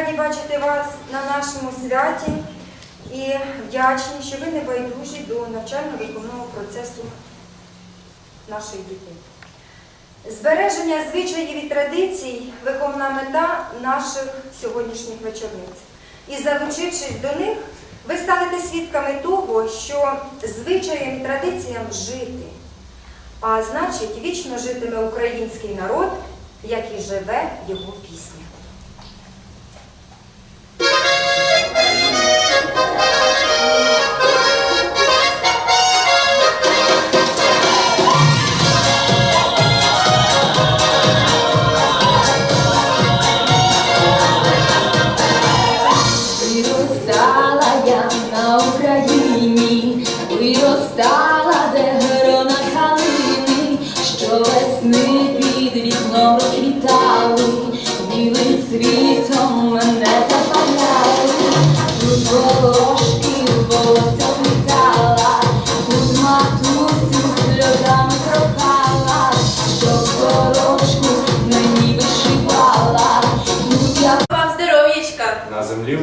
раді бачити вас на нашому святі і вдячні, що ви не байдужі до навчально-виховного процесу наших дітей. Збереження звичаїв і традицій виховна мета наших сьогоднішніх вечорниць. І залучившись до них, ви станете свідками того, що звичаєм і традиціям жити. А значить, вічно житиме український народ, як і живе його пісня.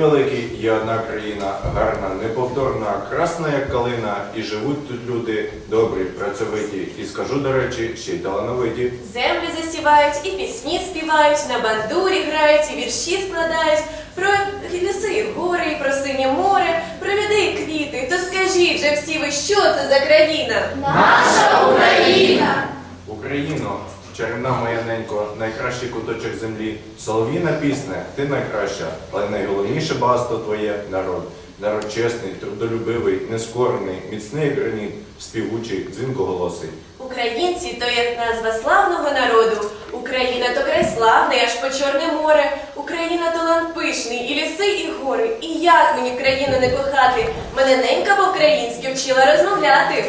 На є одна країна, гарна, неповторна, красна, як калина, і живуть тут люди добрі, працьовиті, і скажу, до речі, ще й талановиті. Землю засівають, і пісні співають, на бандурі грають, і вірші складають. Про ліси і гори, і про синє море, про людей і квіти. То скажіть же всі ви, що це за країна? Наша Україна! Україно, чарівна моя ненько, найкращий куточок землі, солов'їна пісня, ти найкраща, але найголовніше багатство твоє народ. Народ чесний, трудолюбивий, нескорений, міцний граніт, співучий, дзвінкоголосий. Українці то як назва славного народу. Україна то край славний, аж по Чорне море. Україна то лан пишний, і ліси, і гори. І як мені країну не кохати? Мене ненька по-українськи вчила розмовляти.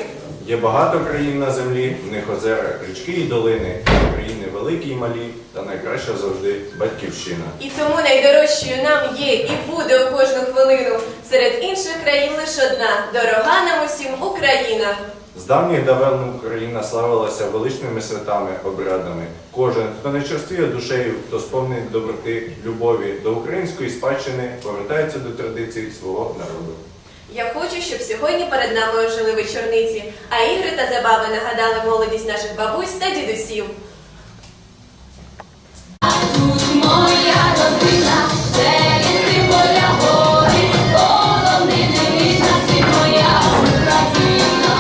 Є багато країн на землі, в них озера, річки і долини, країни великі і малі, та найкраща завжди батьківщина. І тому найдорожчою нам є і буде у кожну хвилину. Серед інших країн лише одна дорога нам усім Україна. З давніх давен Україна славилася величними святами, обрядами. Кожен, хто не черствіє душею, хто сповнений доброти, любові до української спадщини, повертається до традицій свого народу. Я хочу, щоб сьогодні перед нами ожили вечорниці, а ігри та забави нагадали молодість наших бабусь та дідусів. Тут моя родина, це ліси поля гори, полонини рідна, ти моя Україна.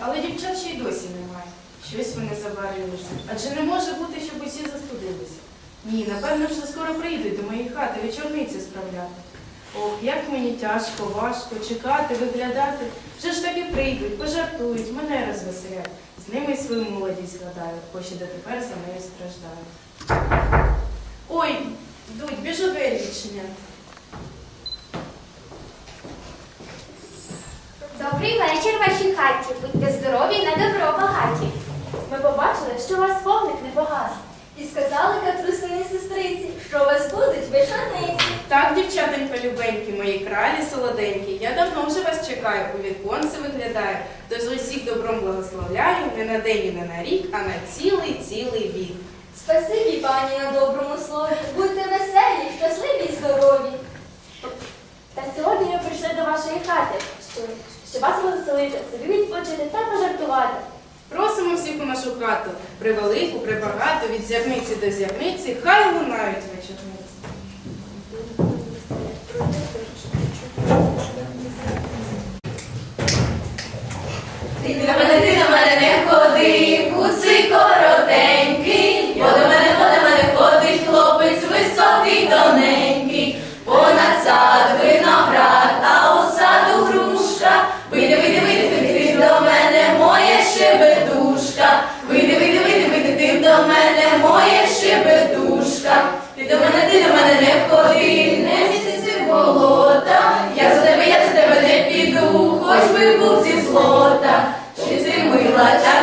Але дівчат ще й досі немає. Щось вони заварилися. Адже не може бути, щоб усі застудилися. Ні, напевно, вже скоро приїдуть до моєї хати вечорниці справляти. Ох, як мені тяжко, важко чекати, виглядати. Вже ж таки прийдуть, пожартують, мене розвеселять. З ними свою молодість згадаю, бо ще дотепер за нею страждаю. Ой, йдуть, біжу відчиняти. Добрий вечір вашій хаті. Будьте здорові на добро багаті. Ми побачили, що у вас вогник не погас. І сказали катрусині сестриці, що у вас будуть вишаниці. Так, дівчатонько любенькі, мої кралі солоденькі, я давно вже вас чекаю, у віконце виглядаю, тож усіх добром благословляю, не на день і не на рік, а на цілий цілий вік. Спасибі, пані, на доброму слові. Будьте веселі, щасливі й здорові. Та сьогодні ми прийшли до вашої хати, щоб, вас розвеселити, собі відпочити та пожартувати. Просимо всіх у нашу хату, превелику, пребагато, від зірниці до зірниці, хай лунають вечорниці. Ти до ходи, куси коротенький, ти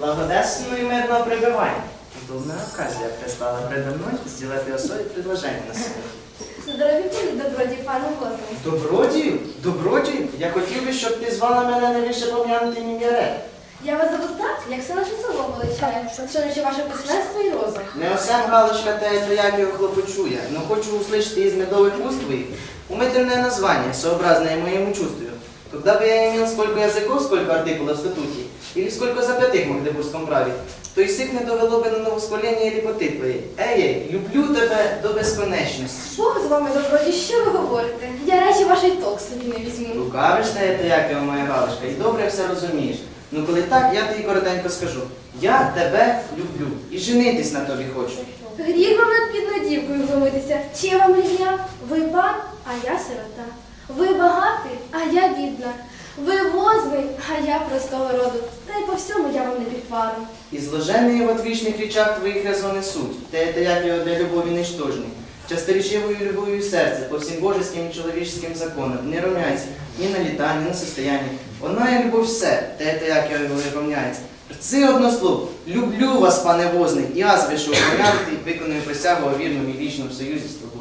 Благодесного и мирного пребывания. Удобная оказия пристала предо мной сделать особое предложение на сьогодні. Здорові були доброді, пане Возний. Добродію? Добродію? Я хотів би, щоб ти звала мене не вище пом'янути ім'я Я вас зовут так, як все наше село величає, шануючи ваше письменство і розум. Не осем галочка те, то як його хлопочує, но хочу услышать из медовых уст твоих умительное название, сообразное моему чувству. Тогда бы я имел сколько языков, сколько артикулов в статуте, или сколько запятых в Магдебургском праве, то й сих не довело би на новоскоління і ліпоти твої. Ей, ей, люблю тебе до безконечності. Бог з вами доброді, що ви говорите? Я речі вашої толк собі не візьму. Лукавиш те, то як його моя галочка, і добре все розумієш. Ну коли так, я тобі коротенько скажу. Я тебе люблю і женитись на тобі хочу. Гріх вам над бідною дівкою глумитися. Чи я вам рівня? Ви пан, а я сирота. Ви багатий, а я бідна. Ви возний, а я простого роду. Та й по всьому я вам не підпару. Изложенные в отличных речах твоих резоны суть, те это як його для любові ничтожний. Часторечивою любовью сердце по всем божеским и человеческим законам не равняется ни на літа, ні на состояние. Вона є любов все, те это як його не равняється. Це одно слово. Люблю вас, пане возний, і аз вишу охороняти, виконую присягу у вірному і вічному союзі з тобою.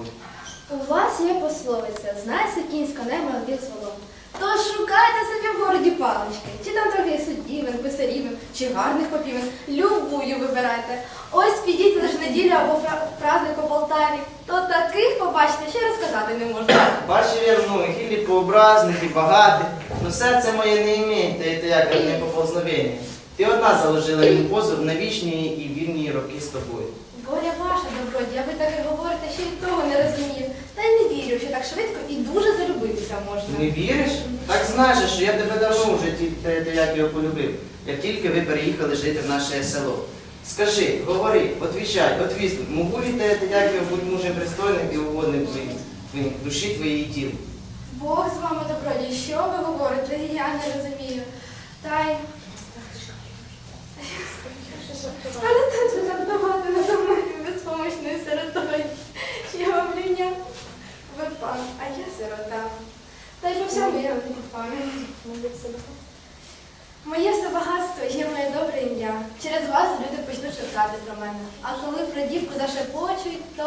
У вас є пословиця, знається кінська нема обіл сволом. Тож шукайте собі в городі палички, чи там трохи суддівин, писарівин, чи гарних попівин. Любую вибирайте. Ось підіть лише неділю або праздник у Полтаві, то таких побачите, ще розказати не можна. Бачив я многих, і ліпообразних, і багатих, но серце моє не імеє, те это як одне поползновення. Ти одна заложила йому позов на вічні і вільні роки з тобою. Воля ваша, добродія, ви так і говорите, що й того не розумію. Що так швидко і дуже залюбитися можна. Не віриш? Так знаєш, що я тебе давно вже як його полюбив, як тільки ви переїхали жити в наше село. Скажи, говори, отвічай, отвісно, могу ли те, його бути мужем пристойним і угодним твоїм, душі твоєї і тілу? Бог з вами добродій, що ви говорите, я не розумію. Та й. Перестаньте жартувати над мною безпомощною сиротою. Я вам рівня. Пан, а я сирота. Та й по всьому я не підпам'ятаю. Моє все багатство є моє добре ім'я. Через вас люди почнуть шептати про мене. А коли про дівку зашепочуть, то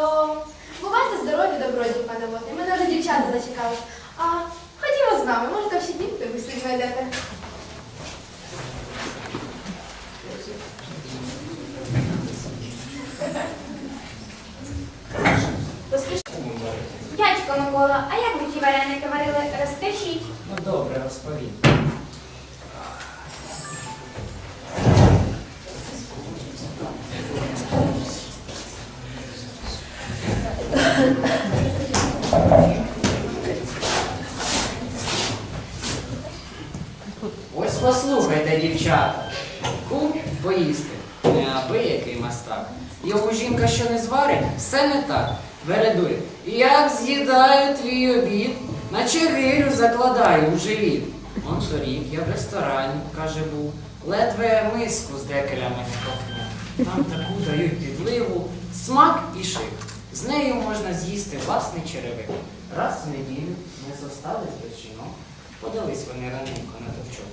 бувайте здорові, добродії, пане Воти. Мене вже дівчата зачекали. А ходімо з нами, може там ще дівки ви слід знайдете. Дядько Микола, а як ви ті вареники варили? Розкажіть. Ну добре, розповім. Ось послухайте, дівчата. Кум поїсти. Неабиякий мастак. Його жінка, що не зварить, все не так. Вередує. Як з'їдаю твій обід, наче гирю закладаю у живіт. Он торік я в ресторані, каже був, ледве миску з декелями не ковтнув. Там таку дають підливу, смак і шик. З нею можна з'їсти власний черевик. Раз в неділю ми зостались без жінок. Подались вони раненько на товчок.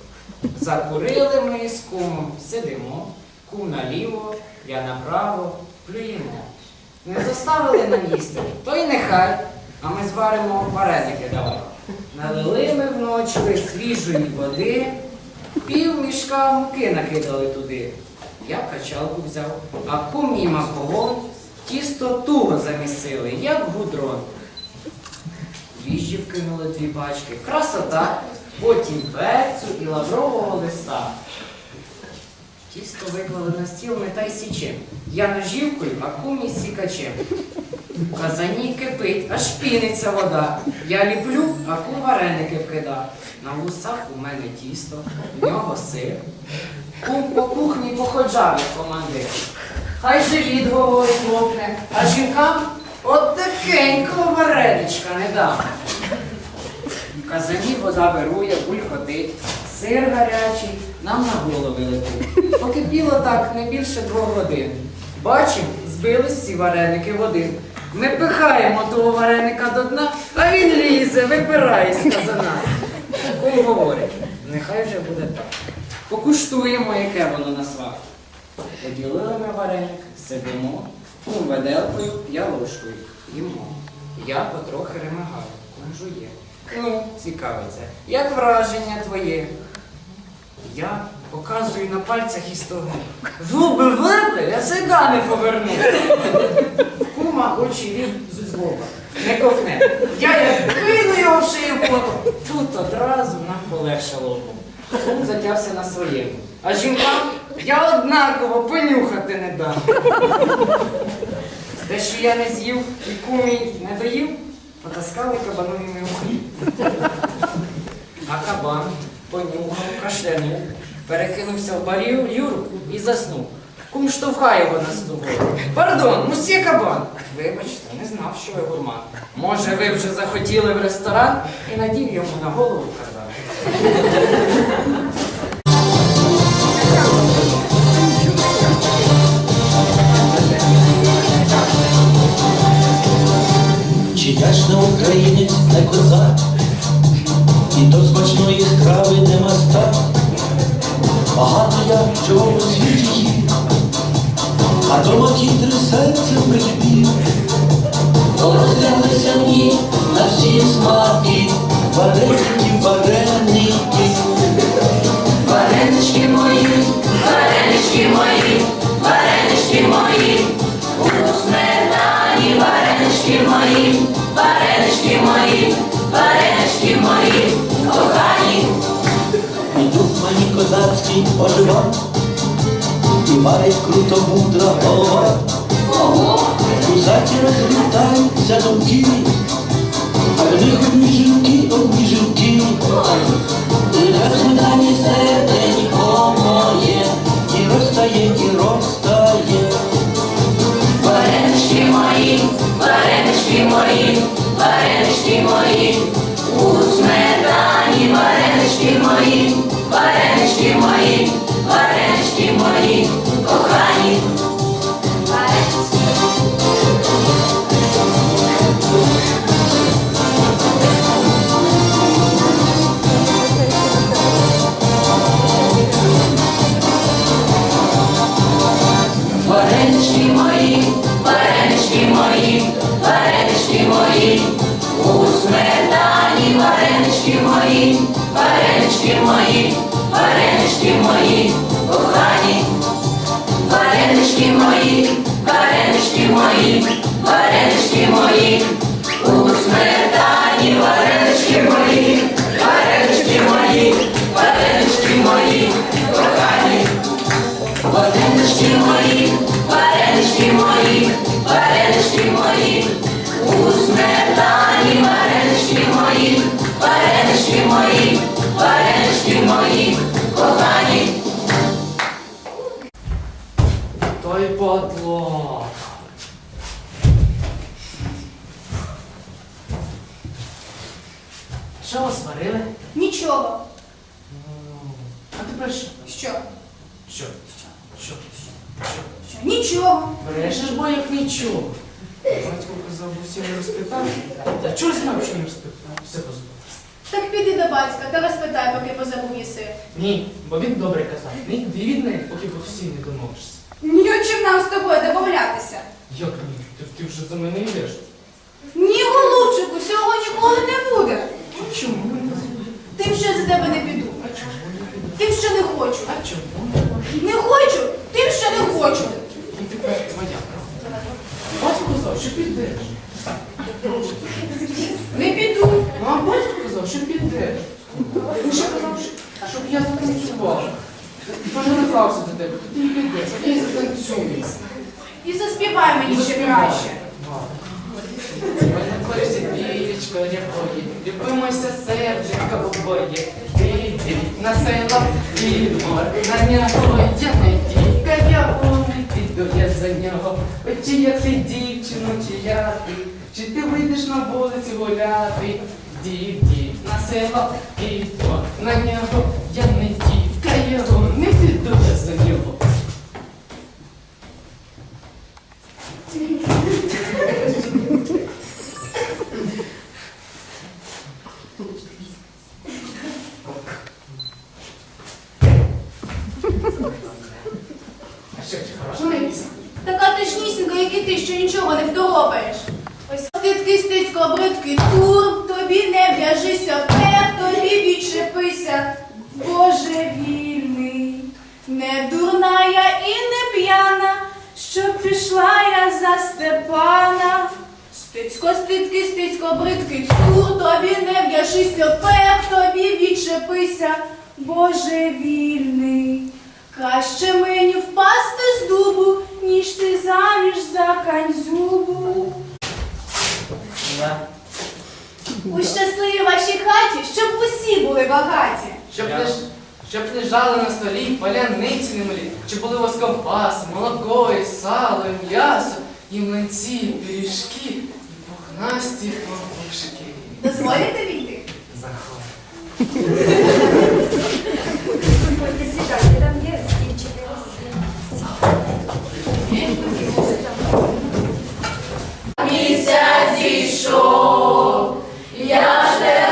Закурили ми з кумом, сидимо, кум наліво, я направо, плюємо. Не заставили нам їсти, то й нехай, а ми зваримо вареники давай. Налили ми вночі свіжої води, пів мішка муки накидали туди. Я качалку взяв, а кум мій мав тісто туго замісили, як гудрон. Їжі вкинули дві пачки. Красота, потім перцю і лаврового листа. Тісто виклали на стіл ми та й січем. Я ножівкою, а кумі сікачем. У казані кипить, аж піниться вода. Я ліплю, а кум вареники вкида. На вусах у мене тісто, в нього сир. Кум по кухні походжав, як командир. Хай живіт говорить лопне, а жінкам от такенького вареничка не дам. В казані вода вирує, булькотить, сир гарячий нам на голови летить. Покипіло так не більше двох годин. Бачимо, збились ці вареники в один. Ми пихаємо того вареника до дна, а він лізе, випирає з казана. Кум говорить, нехай вже буде так. Покуштуємо, яке воно на смак. Поділили ми вареник, сидимо, веделкою, я ложкою. Їмо. Я потрохи ремагаю, жує. Ну, цікавиться, як враження твоє? Я показую на пальцях і стогну. Зуби влипли, я сега не поверну. Кума очі від злоба. Не ковне. Я як кину його в шию потом. Тут одразу нам полегшало. Кум затявся на своєму. А жінкам я однаково понюхати не дам. Те, що я не з'їв і кумі не доїв, потаскали кабанові ми хліб. А кабан понюхав, кашлянув, перекинувся в барів Юру і заснув. Кум штовхає його на столу. Пардон, мусьє кабан. Вибачте, не знав, що ви гурман. Може, ви вже захотіли в ресторан і надів йому на голову казан. Чи яшна українець не козак, три серце прибів. Розглялися мені на всі смаки, вареники, вареники. Варенички мої, варенички мої, варенички мої, у сметані варенички мої, варенички мої, варенички мої, кохані. І дух мені козацький оживав, і варить круто мудра голова. Ого, У заті розлітаються думки, а в них одні жінки, одні жінки. І розминані серденько моє, і розтає, і розтає. варенички мої, варенички мої, варенички мої, у сметані варенички мої, варенички мої, варенички варенички мої, варенички мої, варенички мої, у сметані варенички мої, варенички мої, варенички мої, кохані. Той падло. Що вас сварили? Нічого. Нічого. Брешеш, бо як нічого. Батько казав, бо всі не розпитав. А чого знав, що не розпитав? Все позбув. Так піди до батька та розпитай, поки позабув єси. Ні, бо він добре казав. Не йди від неї, поки ви всі не домовишся. Ні о чим нам з тобою домовлятися. Як ні? Ти, ти вже за мене йдеш. Ні, голубчику, цього ніколи не буде. Чому? Тим, що я за тебе не піду. А чому? Тим, що не хочу. А чому не? Не хочу, тим, що не хочу. І тепер твоя правда. Батько казав, що підеш. Не піду. Ну, а батько казав, що підеш. Він ще казав, що- щоб я затанцював. Пожалувався до тебе, ти підеш, я й затанцюю. І заспівай мені ще краще. Мене користі дівчинко якої, любимося серденька обоє. Іди на село Ігор, на нього я не Чи я ти дівчино, чи я ти, чи ти вийдеш на вулицю гуляти? Дівді на село Ігор, на нього я не дівка, його, не піду я за нього. За канзюбу. У щасливій вашій хаті, щоб усі були багаті. Щоб не, ж- щоб не жали на столі паляниці немалі, щоб були у вас ковбаси, молоко, і сало, і м'ясо, і млинці, і пиріжки, і пухнасті пампушки. Дозволите війти? Заходь. Сідайте, там є Місяць зійшов, я ж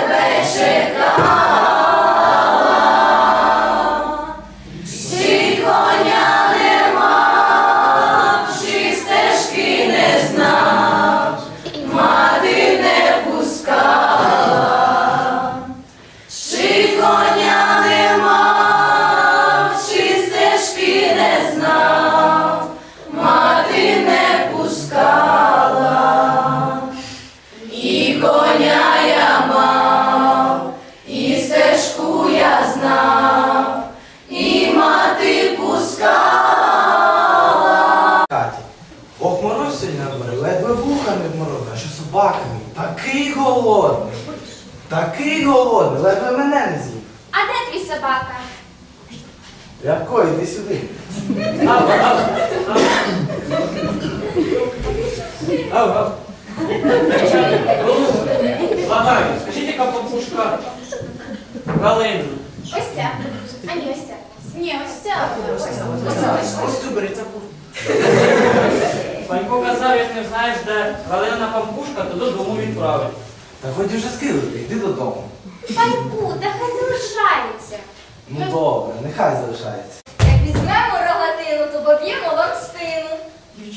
Лагаю, скажіть, яка папушка Галина? Ось ця. А ні, ось ця. Ні, ось ця. Ось цю бери цапу. Панько казав, як не знаєш, де Галина пампушка, то додому відправить. Та хоч уже скинути, йди додому. Паньку, та хай залишається. Ну добре, нехай залишається. Як візьмемо рогатину, то поб'ємо вам спину.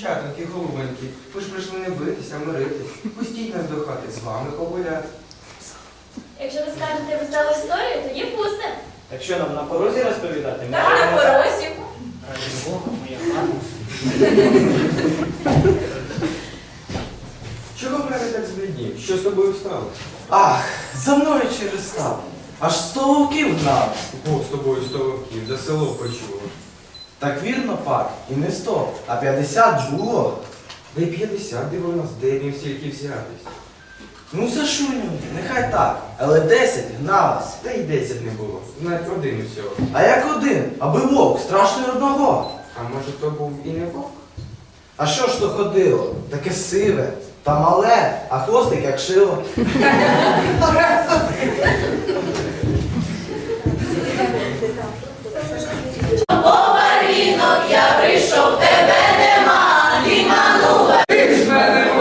Дівчатоньки, голубенькі, ви ж прийшли не битися, а миритись. Пустіть нас до хати з вами погуляти. Якщо ви скажете веселу історію, тоді пустимо. Так що нам на порозі розповідати? Так на порозі. Ради Бога, моя мама. Чого в мене так збліднів? Що з тобою сталося? Ах, за мною через став. Аж сто вовків гнав. Бог з тобою сто вовків, за село почуло. Так вірно, пак, і не сто, а п'ятдесят було. Де й 50 дивилось, де їм стільки взятись. Ну за шуню, нехай так, але десять гналось. Та й 10 не було. Навіть один усього. А як один, аби вовк страшний одного. А може то був і не вовк? А що ж то ходило? Таке сиве та мале, а хвостик як шило. Ти